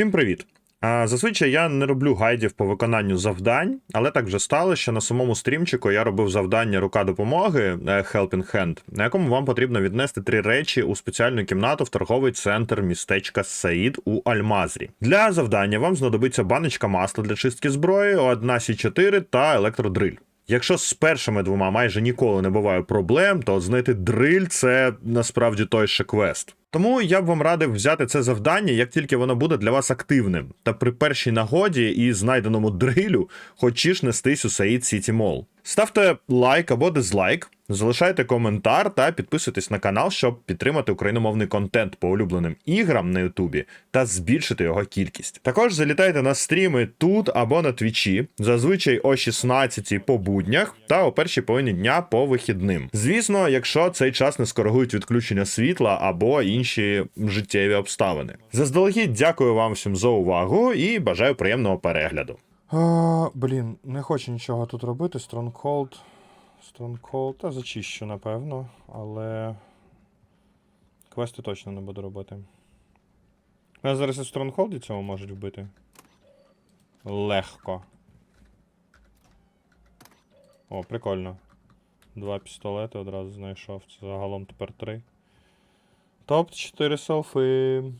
Всім привіт! Зазвичай я не роблю гайдів по виконанню завдань, але так вже стало, що на самому стрімчику я робив завдання рука допомоги е, Helping Hand, на якому вам потрібно віднести три речі у спеціальну кімнату в торговий центр містечка Саїд у Альмазрі. Для завдання вам знадобиться баночка масла для чистки зброї, одна Сі4 та електродриль. Якщо з першими двома майже ніколи не буває проблем, то знайти дриль це насправді той ще квест. Тому я б вам радив взяти це завдання, як тільки воно буде для вас активним, та при першій нагоді і знайденому дрилю хочеш нестись у Саїд Сіті Мол. Ставте лайк або дизлайк, залишайте коментар та підписуйтесь на канал, щоб підтримати україномовний контент по улюбленим іграм на Ютубі та збільшити його кількість. Також залітайте на стріми тут або на твічі, зазвичай о 16 по буднях та о першій половині дня по вихідним. Звісно, якщо цей час не скоригують відключення світла або інші життєві обставини. Заздалегідь дякую вам всім за увагу і бажаю приємного перегляду. А, блін, не хочу нічого тут робити. Stronghold. Stronghold. Та зачищу, напевно, але. Квести точно не буду робити. Мене зараз і Stronghold цього можуть вбити. Легко. О, прикольно. Два пістолети одразу знайшов. Це загалом тепер три. Топ 4 селфи.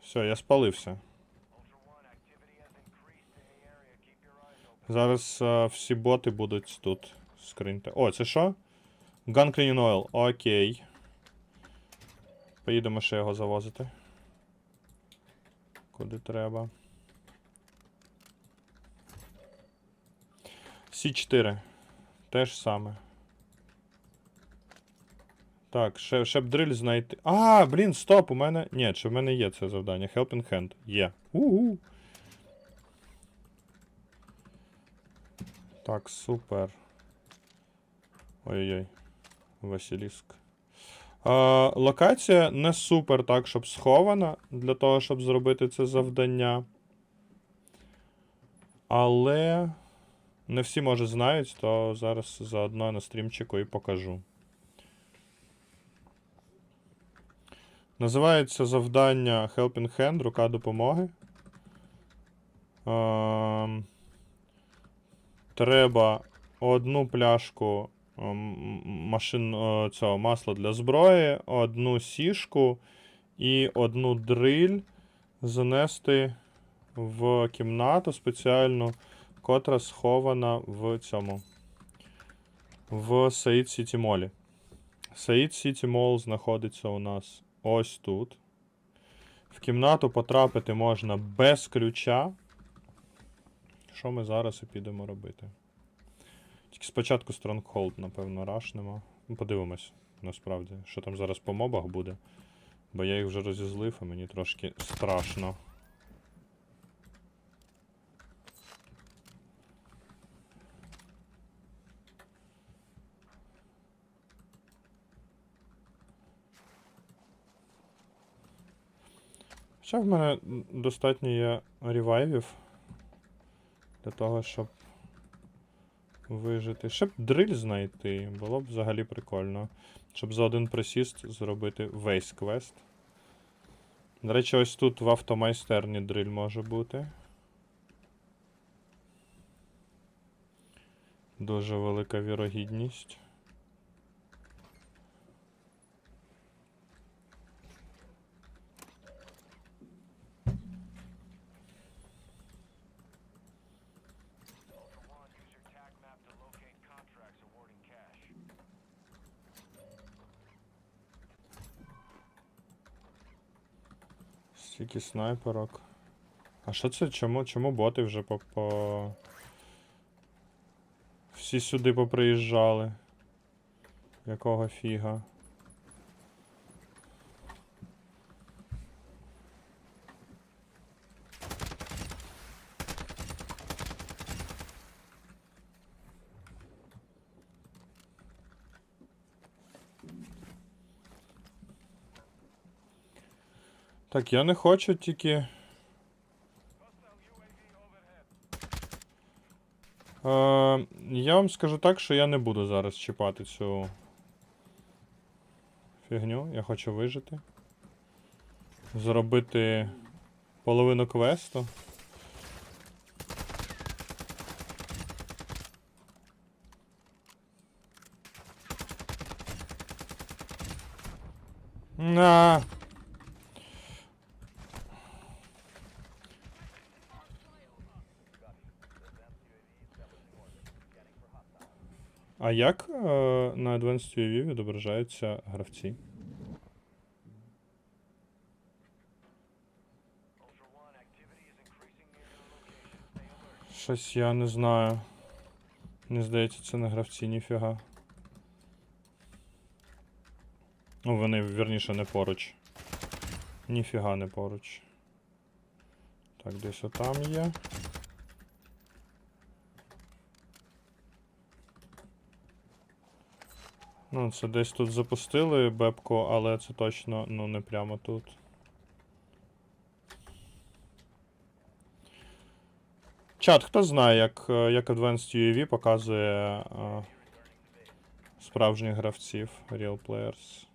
Все, я спалився. Зараз е, всі боти будуть тут скриньте. О, це що? Gun Cleaning Oil. Окей. Поїдемо ще його завозити. Куди треба. Сі4. Те ж саме. Так, ще, ще б дриль знайти. А, блін, стоп, у мене. Ні, чи в мене є це завдання. Helping Hand. Є. У-у. Так, супер. Ой-ой-ой. Василіск. А, локація не супер так, щоб схована для того, щоб зробити це завдання. Але не всі, може, знають, то зараз заодно на стрімчику і покажу. Називається завдання Helping Hand, рука допомоги. Ем, треба одну пляшку машин, е, цього масла для зброї, одну сішку і одну дриль занести в кімнату спеціальну, котра схована в цьому. В Саїд Сіті Молі. Саїд Сіті Мол знаходиться у нас ось тут. В кімнату потрапити можна без ключа. Що ми зараз і підемо робити? Тільки спочатку Stronghold, напевно, рашнемо. Ну, подивимось, насправді, що там зараз по мобах буде. Бо я їх вже розізлив, а мені трошки страшно. Хоча в мене достатньо є ревайвів для того, щоб вижити. Ще б дриль знайти, було б взагалі прикольно. Щоб за один присіст зробити весь квест. До речі, ось тут в автомайстерні дриль може бути. Дуже велика вірогідність. Стільки снайперок. А що це? Чому, чому боти вже по, по... Всі сюди поприїжджали. Якого фіга? Так, я не хочу тільки. Е, я вам скажу так, що я не буду зараз чіпати цю фігню. Я хочу вижити. Зробити половину квесту. На. А як е, на Advanced UAV відображаються гравці? Щось я не знаю. Мені здається, це не гравці, ніфіга. Ну, вони, вірніше, не поруч. Ніфіга не поруч. Так, десь отам є. Ну, це десь тут запустили бебку, але це точно ну, не прямо тут. Чат, хто знає, як, як Advanced UAV показує е, справжніх гравців, real players.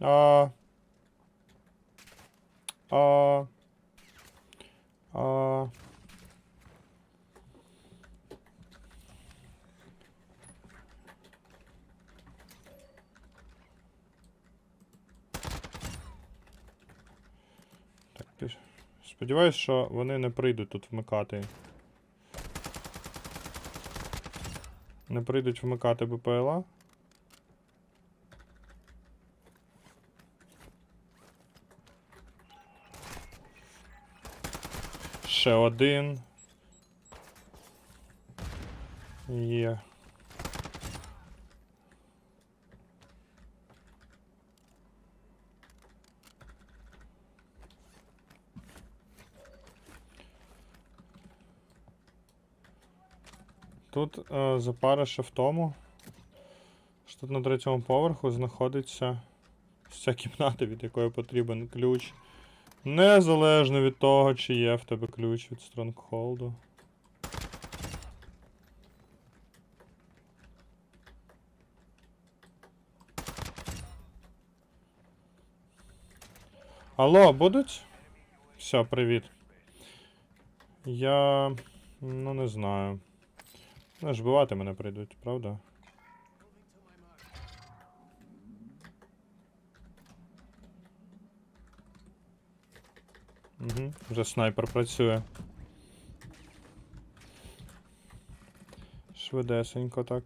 А. А. А. Так, піш- сподіваюсь, що вони не прийдуть тут вмикати. Не прийдуть вмикати БПЛА. Ще один. Є. Тут е, запарише в тому, що тут на третьому поверху знаходиться ця кімната, від якої потрібен ключ. Незалежно від того, чи є в тебе ключ від Стронгхолду. Алло, будуть? Все, привіт. Я. Ну не знаю. Ну, ж бивати мене прийдуть, правда? Угу, вже снайпер працює. Швидесенько так.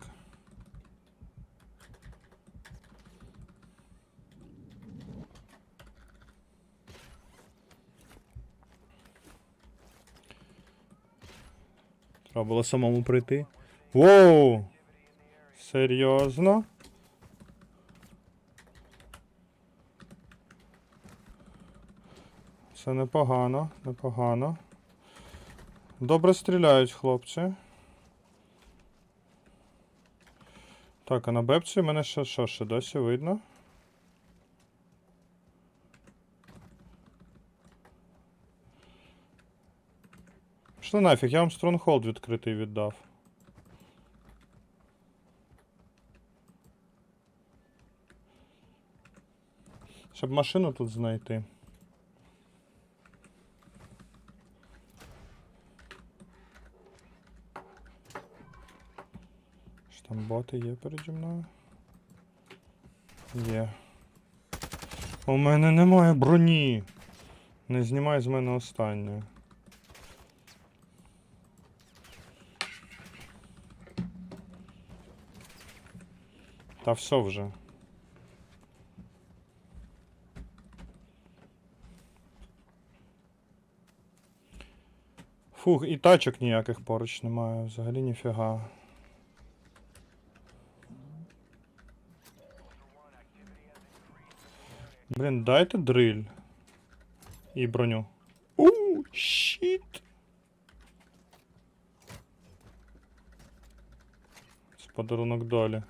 Треба було самому прийти. Воу! Серйозно? Це непогано, непогано. Добре стріляють хлопці. Так, а на бепці мене ще що, ще досі видно? Що нафіг, я вам Стронгхолд відкритий віддав. Щоб машину тут знайти. Що там боти є переді мною? Є. У мене немає броні. Не знімай з мене останнє. Та все вже. Фух, і тачок ніяких поруч немає, взагалі ніфіга. Блін, дайте дриль. І броню. Ууу, щіт. Це подарунок долі.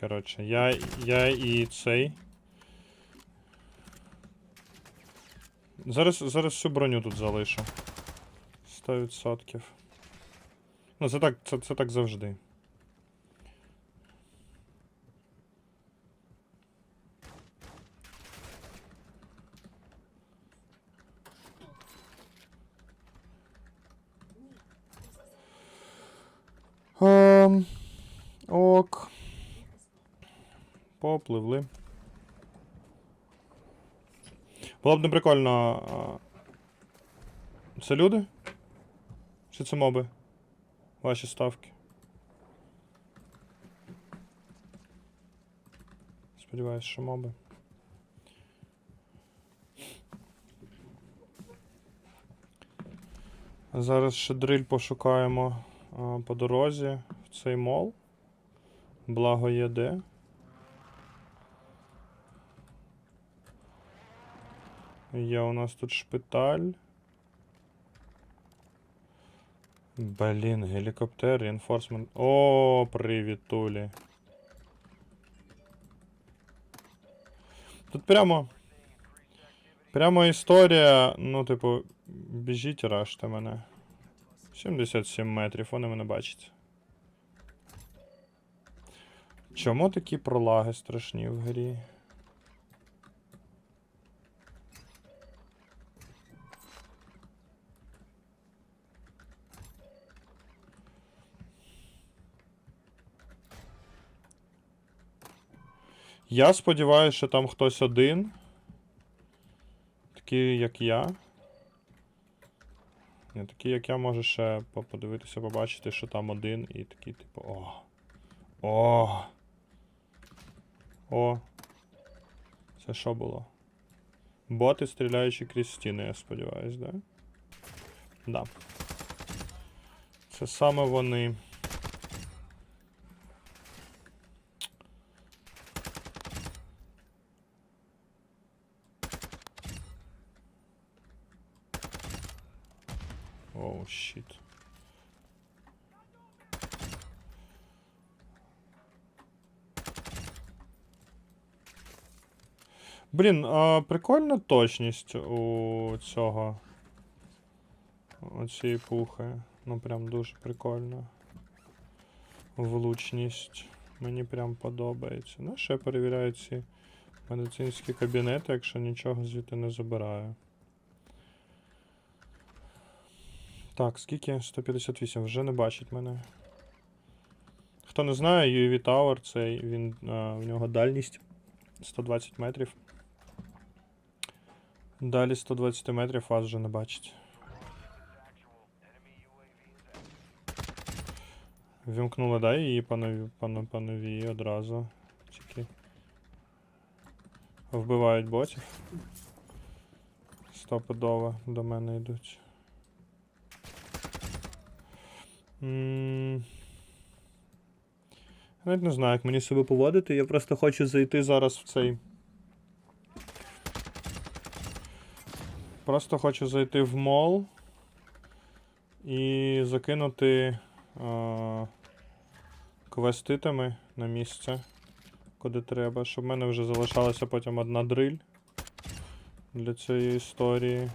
Коротше, я, я і цей. Зараз, зараз всю броню тут залишу. 100%. Ну, це так, це, це так завжди. Попливли. Було б не прикольно. Це люди? Чи це моби? Ваші ставки. Сподіваюсь, що моби. Зараз ще дриль пошукаємо а, по дорозі в цей мол. Благо є де. Є у нас тут шпиталь. Блін, гелікоптер, reinforcement. О, привіт, Тулі. Тут прямо. Прямо історія, ну, типу, біжіть раште мене. 77 метрів, вони мене бачать. Чому такі пролаги страшні в грі? Я сподіваюся, що там хтось один. Такий, як я. Не такий, як я, може ще подивитися, побачити, що там один, і такий, типу, о. О. О. Це що було? Боти, стріляючи крізь стіни, я сподіваюсь, да? Да. Це саме вони. Оу, щит. Блін, а прикольна точність у цього. У цієї пухи. Ну прям дуже прикольно. Влучність. Мені прям подобається. Ну, ще перевіряю ці медицинські кабінети, якщо нічого звідти не забираю. Так, скільки? 158, вже не бачить мене. Хто не знає, UAV Tower, цей він, а, в нього дальність 120 метрів. Далі 120 метрів вас вже не бачить. Вімкнули, да, її по нові, по, но- по новій одразу. Тільки вбивають ботів. Стопудово до мене йдуть. Я навіть не знаю, як мені себе поводити. Я просто хочу зайти зараз в цей. Просто хочу зайти в мол і закинути а, квеститами на місце, куди треба, щоб в мене вже залишалася потім одна дриль для цієї історії.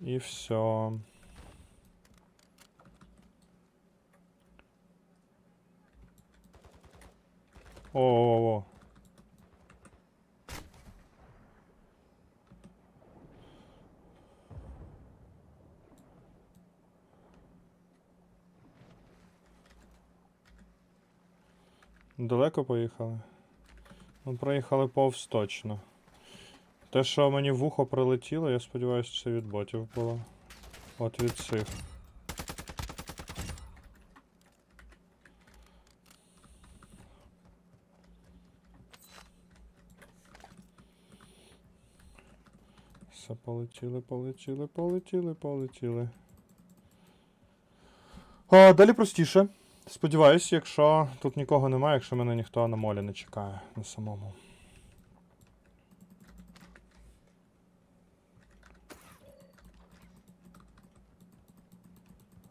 І все. О-о-о. Далеко поїхали? Ну, проїхали повз точно. Те, що мені в ухо прилетіло, я сподіваюся, це від ботів було. От від цих. м'ясо полетіли, полетіли, полетіли, полетіли. А, Далі простіше. Сподіваюсь, якщо тут нікого немає, якщо мене ніхто на молі не чекає на самому.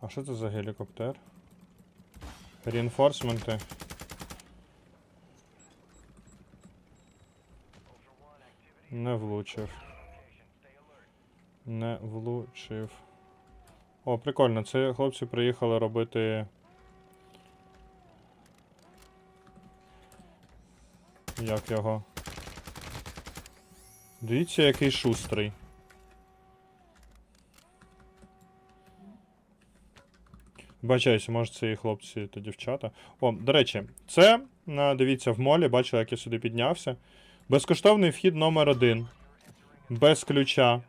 А що це за гелікоптер? Рінфорсменти. Не влучив. Не влучив. О, прикольно, це хлопці приїхали робити. Як його? Дивіться, який шустрий. Бачаюся, може це і хлопці та дівчата. О, до речі, це, дивіться, в молі, бачили, як я сюди піднявся. Безкоштовний вхід номер один. Без ключа.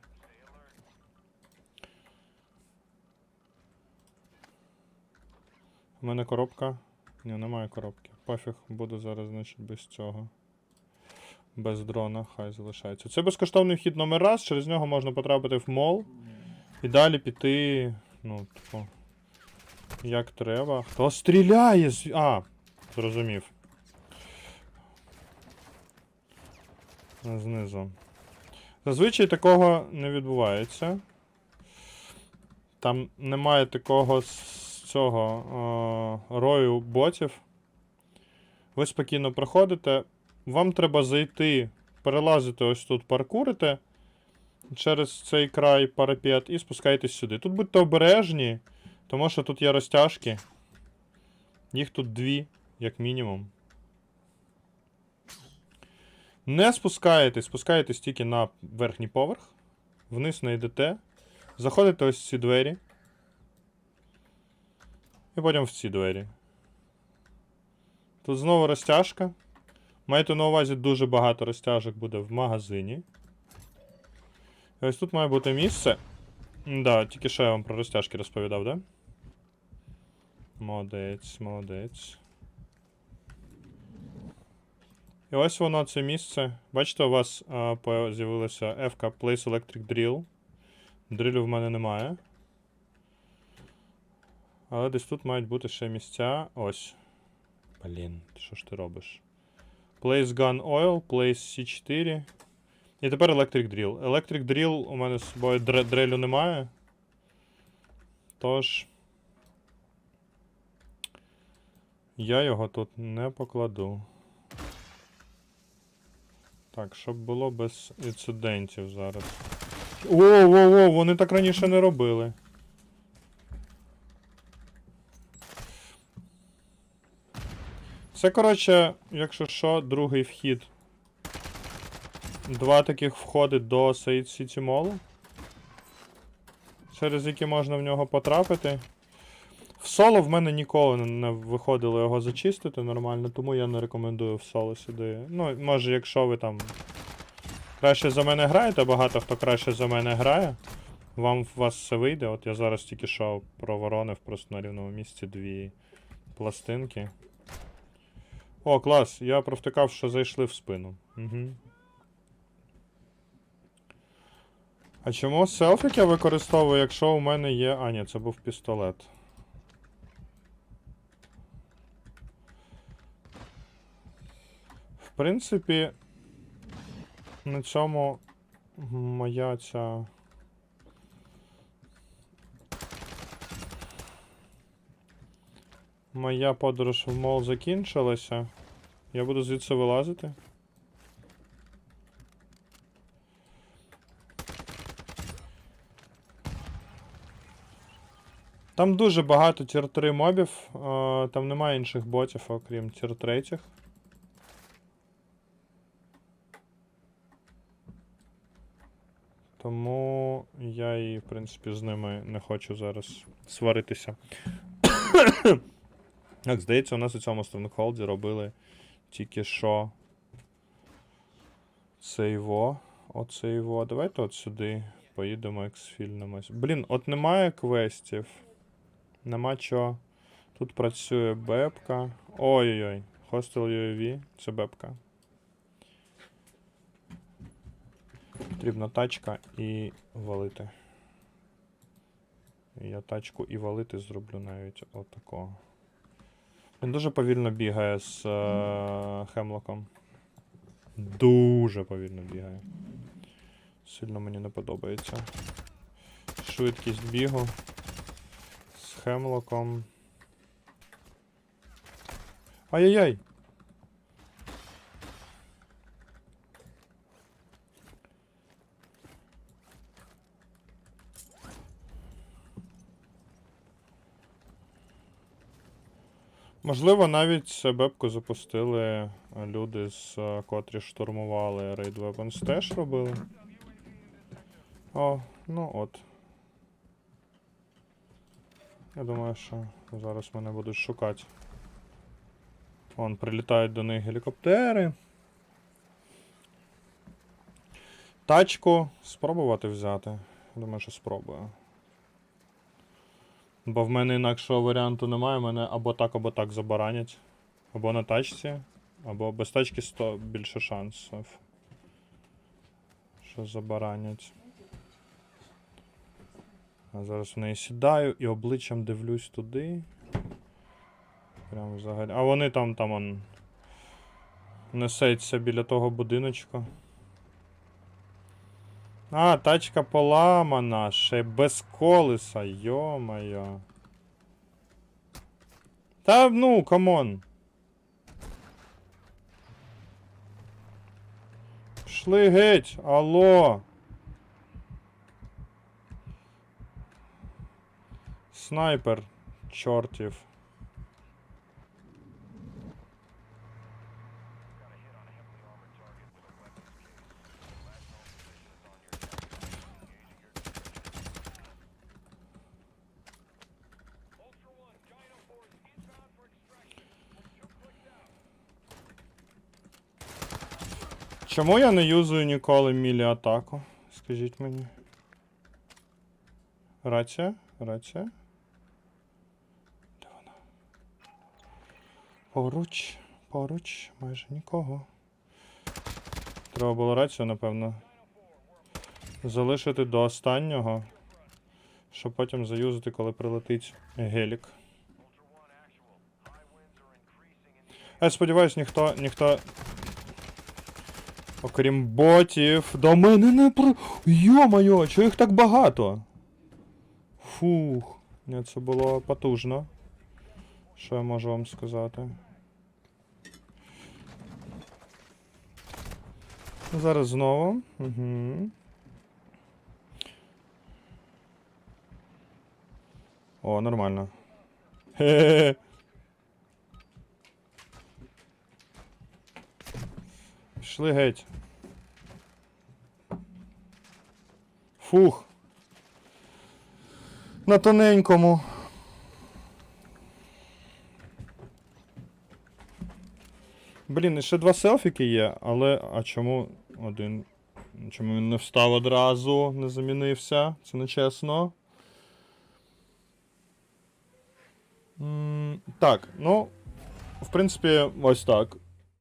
У мене коробка. Ні, немає коробки. Пофіг, буду зараз, значить, без цього. Без дрона, хай залишається. Це безкоштовний вхід номер раз, через нього можна потрапити в мол. І далі піти. Ну, типу. Як треба. Хто стріляє? А, зрозумів. Знизу. Зазвичай такого не відбувається. Там немає такого цього е, рою ботів. Ви спокійно проходите. Вам треба зайти, перелазити ось тут, паркурите через цей край парапет і спускайтесь сюди. Тут будьте обережні, тому що тут є розтяжки. Їх тут дві, як мінімум. Не спускаєтесь, спускаєтесь тільки на верхній поверх. Вниз не йдете. Заходите ось ці двері. І потім в ці двері. Тут знову розтяжка. Майте на увазі дуже багато розтяжок буде в магазині. І ось тут має бути місце. Да, тільки що я вам про розтяжки розповідав, да? Молодець, молодець. І ось воно це місце. Бачите, у вас з'явилося FK Place Electric Drill. Дрилю в мене немає. Але десь тут мають бути ще місця. Ось. Блін, що ж ти робиш? Place Gun Oil, Place C4. І тепер Electric Drill. Electric Drill у мене з собою дре- дрелю немає. Тож. Я його тут не покладу. Так, щоб було без інцидентів зараз. Воу, воу, воу, вони так раніше не робили. Це, коротше, якщо що, другий вхід. Два таких входи до Сейд City Mall. Через які можна в нього потрапити. В соло в мене ніколи не- виходило його зачистити нормально, тому я не рекомендую в соло сюди. Ну, може, якщо ви там краще за мене граєте, багато хто краще за мене грає. Вам у вас все вийде. От я зараз тільки що проворонив просто на рівному місці дві пластинки. О, клас, я провтикав, що зайшли в спину. Угу. А чому селфік я використовую, якщо у мене є. А, ні, це був пістолет. В принципі, на цьому моя ця. Моя подорож в мол закінчилася. Я буду звідси вилазити. Там дуже багато тір 3 мобів, там немає інших ботів, окрім тір 3. Тому я і, в принципі, з ними не хочу зараз сваритися. Як здається, у нас у цьому Стронгхолді робили тільки що. Цейво. Оцейво. Давайте от сюди поїдемо ексфільнимось. Блін, от немає квестів. Нема чого. Тут працює бепка. Ой-ой-ой. Hostel UAV. Це бепка. Потрібна тачка і валити. Я тачку і валити зроблю навіть отакого. Він дуже повільно бігає з е, Хемлоком. Дуже повільно бігає. Сильно мені не подобається. Швидкість бігу з Хемлоком. Ай-яй-яй! Можливо, навіть це бебку запустили е, люди, з, е, котрі штурмували Raid Weapons, теж робили. О, ну от. Я думаю, що зараз мене будуть шукати. Вон, прилітають до них гелікоптери. Тачку спробувати взяти. Думаю, що спробую. Бо в мене інакшого варіанту немає, мене або так, або так забаранять. Або на тачці, або без тачки 100 більше шансів. Що забаранять. А зараз в неї сідаю і обличчям дивлюсь туди. Прям взагалі. А вони там, там он. Несеться біля того будиночка. А, тачка поламана, ще без колеса, йо-моє. Та ну, камон. Пішли геть, алло. Снайпер, чортів. Чому я не юзую ніколи мілі атаку? Скажіть мені. Рація? Рація? Де вона? Поруч, поруч, майже нікого. Треба було рацію, напевно. Залишити до останнього. Щоб потім заюзати, коли прилетить гелік. Я сподіваюсь, ніхто, ніхто Окрім ботів, до мене не про. Йо-моє, чого їх так багато? Фух, ні, це було потужно. Що я можу вам сказати? Зараз знову. Угу. О, нормально. Хе-хе. Пішли геть. Фух. На тоненькому. Блін, ще два селфіки є, але. А чому один. Чому він не встав одразу, не замінився? Це нечесно. М, Так, ну. В принципі, ось так.